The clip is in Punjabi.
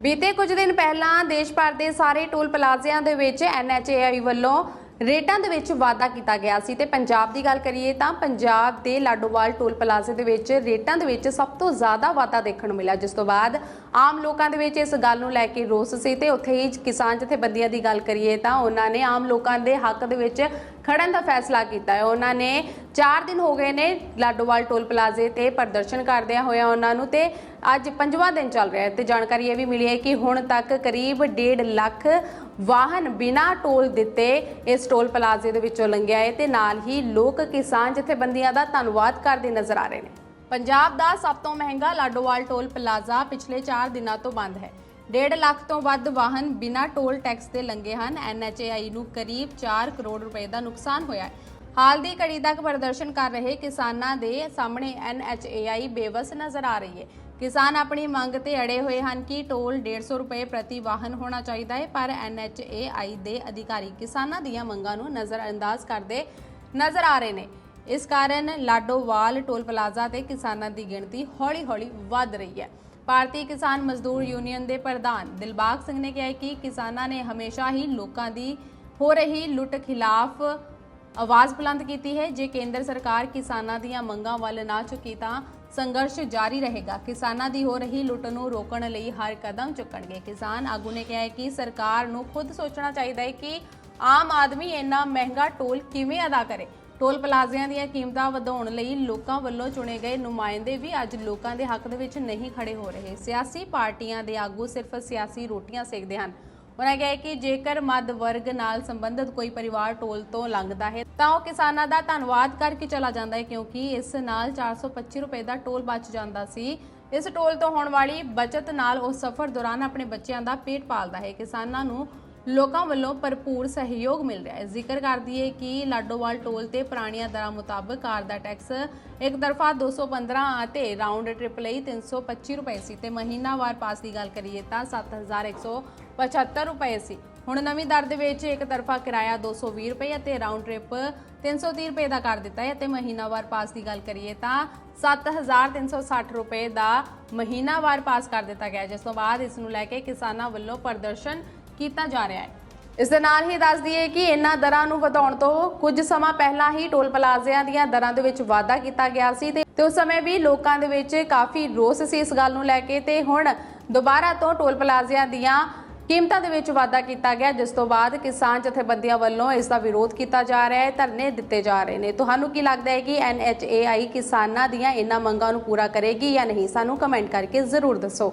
ਬੀਤੇ ਕੁਝ ਦਿਨ ਪਹਿਲਾਂ ਦੇਸ਼ ਭਰ ਦੇ ਸਾਰੇ ਟੋਲ ਪਲਾਜ਼ਿਆਂ ਦੇ ਵਿੱਚ ਐਨਐਚਏਆਈ ਵੱਲੋਂ ਰੇਟਾਂ ਦੇ ਵਿੱਚ ਵਾਧਾ ਕੀਤਾ ਗਿਆ ਸੀ ਤੇ ਪੰਜਾਬ ਦੀ ਗੱਲ ਕਰੀਏ ਤਾਂ ਪੰਜਾਬ ਦੇ ਲਾਡੋਵਾਲ ਟੋਲ ਪਲਾਜ਼ੇ ਦੇ ਵਿੱਚ ਰੇਟਾਂ ਦੇ ਵਿੱਚ ਸਭ ਤੋਂ ਜ਼ਿਆਦਾ ਵਾਧਾ ਦੇਖਣ ਨੂੰ ਮਿਲਿਆ, ਜਿਸ ਤੋਂ ਬਾਅਦ ਆਮ ਲੋਕਾਂ ਦੇ ਵਿੱਚ ਇਸ ਗੱਲ ਨੂੰ ਲੈ ਕੇ ਰੋਸ ਸੀ ਤੇ ਉੱਥੇ ਹੀ ਕਿਸਾਨ ਜਥੇਬੰਦੀਆਂ ਦੀ ਗੱਲ ਕਰੀਏ ਤਾਂ ਉਹਨਾਂ ਨੇ ਆਮ ਲੋਕਾਂ ਦੇ ਹੱਕ ਦੇ ਵਿੱਚ ਖੜਨ ਦਾ ਫੈਸਲਾ ਕੀਤਾ ਹੈ। ਉਹਨਾਂ ਨੇ 4 ਦਿਨ ਹੋ ਗਏ ਨੇ ਲਾਡੋਵਾਲ ਟੋਲ ਪਲਾਜ਼ੇ ਤੇ ਪ੍ਰਦਰਸ਼ਨ ਕਰਦਿਆਂ ਹੋਇਆ ਉਹਨਾਂ ਨੂੰ ਤੇ ਅੱਜ ਪੰਜਵਾਂ ਦਿਨ ਚੱਲ ਰਿਹਾ ਹੈ ਤੇ ਜਾਣਕਾਰੀ ਇਹ ਵੀ ਮਿਲੀ ਹੈ ਕਿ ਹੁਣ ਤੱਕ ਕਰੀਬ 1.5 ਲੱਖ ਵਾਹਨ ਬਿਨਾਂ ਟੋਲ ਦਿੱਤੇ ਇਸ ਟੋਲ ਪਲਾਜ਼ੇ ਦੇ ਵਿੱਚੋਂ ਲੰਘਿਆ ਹੈ ਤੇ ਨਾਲ ਹੀ ਲੋਕ ਕਿਸਾਨ ਜਥੇਬੰਦੀਆਂ ਦਾ ਧੰਨਵਾਦ ਕਰਦੇ ਨਜ਼ਰ ਆ ਰਹੇ ਨੇ। ਪੰਜਾਬ ਦਾ ਸਭ ਤੋਂ ਮਹਿੰਗਾ ਲਾਡੋਵਾਲ ਟੋਲ ਪਲਾਜ਼ਾ ਪਿਛਲੇ 4 ਦਿਨਾਂ ਤੋਂ ਬੰਦ ਹੈ। 1.5 ਲੱਖ ਤੋਂ ਵੱਧ ਵਾਹਨ ਬਿਨਾਂ ਟੋਲ ਟੈਕਸ ਦੇ ਲੰਘੇ ਹਨ। ਐਨਐਚਏਆਈ ਨੂੰ ਕਰੀਬ 4 ਕਰੋੜ ਰੁਪਏ ਦਾ ਨੁਕਸਾਨ ਹੋਇਆ ਹੈ। ਹਾਲ ਦੀ ਘੜੀ ਤੱਕ ਪ੍ਰਦਰਸ਼ਨ ਕਰ ਰਹੇ ਕਿਸਾਨਾਂ ਦੇ ਸਾਹਮਣੇ ਐਨਐਚਏਆਈ ਬੇਵਸ ਨਜ਼ਰ ਆ ਰਹੀ ਹੈ। ਕਿਸਾਨ ਆਪਣੀ ਮੰਗ ਤੇ ਅੜੇ ਹੋਏ ਹਨ ਕਿ ਟੋਲ 150 ਰੁਪਏ ਪ੍ਰਤੀ ਵਾਹਨ ਹੋਣਾ ਚਾਹੀਦਾ ਹੈ, ਪਰ ਐਨਐਚਏਆਈ ਦੇ ਅਧਿਕਾਰੀ ਕਿਸਾਨਾਂ ਦੀਆਂ ਮੰਗਾਂ ਨੂੰ ਨਜ਼ਰਅੰਦਾਜ਼ ਕਰਦੇ ਨਜ਼ਰ ਆ ਰਹੇ ਨੇ। ਇਸ ਕਾਰਨ ਲਾਡੋਵਾਲ ਟੋਲ ਪਲਾਜ਼ਾ ਤੇ ਕਿਸਾਨਾਂ ਦੀ ਗਿਣਤੀ ਹੌਲੀ-ਹੌਲੀ ਵੱਧ ਰਹੀ ਹੈ। ਭਾਰਤੀ ਕਿਸਾਨ ਮਜ਼ਦੂਰ ਯੂਨੀਅਨ ਦੇ ਪ੍ਰਧਾਨ ਦਿਲਬਾਗ ਸਿੰਘ ਨੇ ਕਿਹਾ ਕਿ ਕਿਸਾਨਾਂ ਨੇ ਹਮੇਸ਼ਾ ਹੀ ਲੋਕਾਂ ਦੀ ਹੋ ਰਹੀ ਲੁੱਟ ਖਿਲਾਫ ਆਵਾਜ਼ ਬੁਲੰਦ ਕੀਤੀ ਹੈ। ਜੇ ਕੇਂਦਰ ਸਰਕਾਰ ਕਿਸਾਨਾਂ ਦੀਆਂ ਮੰਗਾਂ ਵੱਲ ਨਾ ਝੁਕੀ ਤਾਂ ਸੰਘਰਸ਼ ਜਾਰੀ ਰਹੇਗਾ। ਕਿਸਾਨਾਂ ਦੀ ਹੋ ਰਹੀ ਲੁੱਟ ਨੂੰ ਰੋਕਣ ਲਈ ਹਰ ਕਦਮ ਚੁੱਕਣਗੇ। ਕਿਸਾਨ ਆਗੂ ਨੇ ਕਿਹਾ ਹੈ ਕਿ ਸਰਕਾਰ ਨੂੰ ਖੁਦ ਸੋਚਣਾ ਚਾਹੀਦਾ ਹੈ ਕਿ ਆਮ ਆਦਮੀ ਇੰਨਾ ਮਹਿੰਗਾ ਟੋਲ ਕਿਵੇਂ ਅਦਾ ਕਰੇ। ਟੋਲ ਪਲਾਜ਼ਿਆਂ ਦੀਆਂ ਕੀਮਤਾਂ ਵਧਾਉਣ ਲਈ ਲੋਕਾਂ ਵੱਲੋਂ ਚੁਣੇ ਗਏ ਨੁਮਾਇੰਦੇ ਵੀ ਅੱਜ ਲੋਕਾਂ ਦੇ ਹੱਕ ਦੇ ਵਿੱਚ ਨਹੀਂ ਖੜੇ ਹੋ ਰਹੇ। ਸਿਆਸੀ ਪਾਰਟੀਆਂ ਦੇ ਆਗੂ ਸਿਰਫ ਸਿਆਸੀ ਰੋਟੀਆਂ ਸੇਕਦੇ ਹਨ। ਉਹਨਾਂ ਕਿਹਾ ਕਿ ਜੇਕਰ ਮੱਧ ਵਰਗ ਨਾਲ ਸੰਬੰਧਿਤ ਕੋਈ ਪਰਿਵਾਰ ਟੋਲ ਤੋਂ ਲੰਘਦਾ ਹੈ, ਤਾਂ ਉਹ ਕਿਸਾਨਾਂ ਦਾ ਧੰਨਵਾਦ ਕਰਕੇ ਚਲਾ ਜਾਂਦਾ ਹੈ, ਕਿਉਂਕਿ ਇਸ ਨਾਲ 425 ਰੁਪਏ ਦਾ ਟੋਲ ਬਚ ਜਾਂਦਾ ਸੀ। ਇਸ ਟੋਲ ਤੋਂ ਹੋਣ ਵਾਲੀ ਬਚਤ ਨਾਲ ਉਹ ਸਫ਼ਰ ਦੌਰਾਨ ਆਪਣੇ ਬੱਚਿਆਂ ਦਾ ਪੇਟ ਪਾਲਦਾ ਹੈ। ਕਿਸਾਨਾਂ ਨੂੰ ਲੋਕਾਂ ਵੱਲੋਂ ਭਰਪੂਰ ਸਹਿਯੋਗ ਮਿਲ ਰਿਹਾ ਹੈ। ਜ਼ਿਕਰ ਕਰ ਦਈਏ ਕਿ ਲਾਡੋਵਾਲ ਟੋਲ ਤੇ ਪੁਰਾਣੀਆਂ ਦਰਾਂ ਮੁਤਾਬਕ ਕਾਰ ਦਾ ਟੈਕਸ ਇੱਕ ਤਰਫਾ 215 ਅਤੇ ਰਾਉਂਡ ਟ੍ਰਿਪ ਲਈ 325 ਰੁਪਏ ਸੀ ਤੇ ਮਹੀਨਾਵਾਰ ਪਾਸ ਦੀ ਗੱਲ ਕਰੀਏ ਤਾਂ 7175 ਰੁਪਏ ਸੀ। ਹੁਣ ਨਵੀਂ ਦਰ ਦੇ ਵਿੱਚ ਇੱਕ ਤਰਫਾ ਕਿਰਾਇਆ 220 ਰੁਪਏ ਅਤੇ ਰਾਉਂਡ ਟ੍ਰਿਪ 330 ਰੁਪਏ ਦਾ ਕਰ ਦਿੱਤਾ ਹੈ ਤੇ ਮਹੀਨਾਵਾਰ ਪਾਸ ਦੀ ਗੱਲ ਕਰੀਏ ਤਾਂ 7360 ਰੁਪਏ ਦਾ ਮਹੀਨਾਵਾਰ ਪਾਸ ਕਰ ਦਿੱਤਾ ਗਿਆ ਜਿਸ ਤੋਂ ਬਾਅਦ ਇਸ ਨੂੰ ਲੈ ਕੇ ਕਿਸਾਨਾਂ ਵੱਲੋਂ ਪ੍ਰਦਰਸ਼ਨ ਕੀਤਾ ਜਾ ਰਿਹਾ ਹੈ। ਇਸ ਦੇ ਨਾਲ ਹੀ ਦੱਸ ਦਈਏ ਕਿ ਇਹਨਾਂ ਦਰਾਂ ਨੂੰ ਵਧਾਉਣ ਤੋਂ ਕੁਝ ਸਮਾਂ ਪਹਿਲਾਂ ਹੀ ਟੋਲ ਪਲਾਜ਼ਿਆਂ ਦੀਆਂ ਦਰਾਂ ਦੇ ਵਿੱਚ ਵਾਧਾ ਕੀਤਾ ਗਿਆ ਸੀ ਤੇ ਤੇ ਉਸ ਸਮੇਂ ਵੀ ਲੋਕਾਂ ਦੇ ਵਿੱਚ ਕਾਫੀ ਰੋਸ ਸੀ ਇਸ ਗੱਲ ਨੂੰ ਲੈ ਕੇ ਤੇ ਹੁਣ ਦੁਬਾਰਾ ਤੋਂ ਟੋਲ ਪਲਾਜ਼ਿਆਂ ਦੀਆਂ ਕੀਮਤਾਂ ਦੇ ਵਿੱਚ ਵਾਧਾ ਕੀਤਾ ਗਿਆ, ਜਿਸ ਤੋਂ ਬਾਅਦ ਕਿਸਾਨ ਜਥੇਬੰਦੀਆਂ ਵੱਲੋਂ ਇਸ ਦਾ ਵਿਰੋਧ ਕੀਤਾ ਜਾ ਰਿਹਾ ਹੈ, ਧਰਨੇ ਦਿੱਤੇ ਜਾ ਰਹੇ ਨੇ। ਤੁਹਾਨੂੰ ਕੀ ਲੱਗਦਾ ਹੈ ਕਿ ਐਨਐਚਏਆਈ ਕਿਸਾਨਾਂ ਦੀਆਂ ਇਹਨਾਂ ਮੰਗਾਂ ਨੂੰ ਪੂਰਾ ਕਰੇਗੀ ਜਾਂ ਨਹੀਂ? ਸਾਨੂੰ ਕਮੈਂਟ ਕਰਕੇ ਜ਼ਰੂਰ ਦੱਸੋ।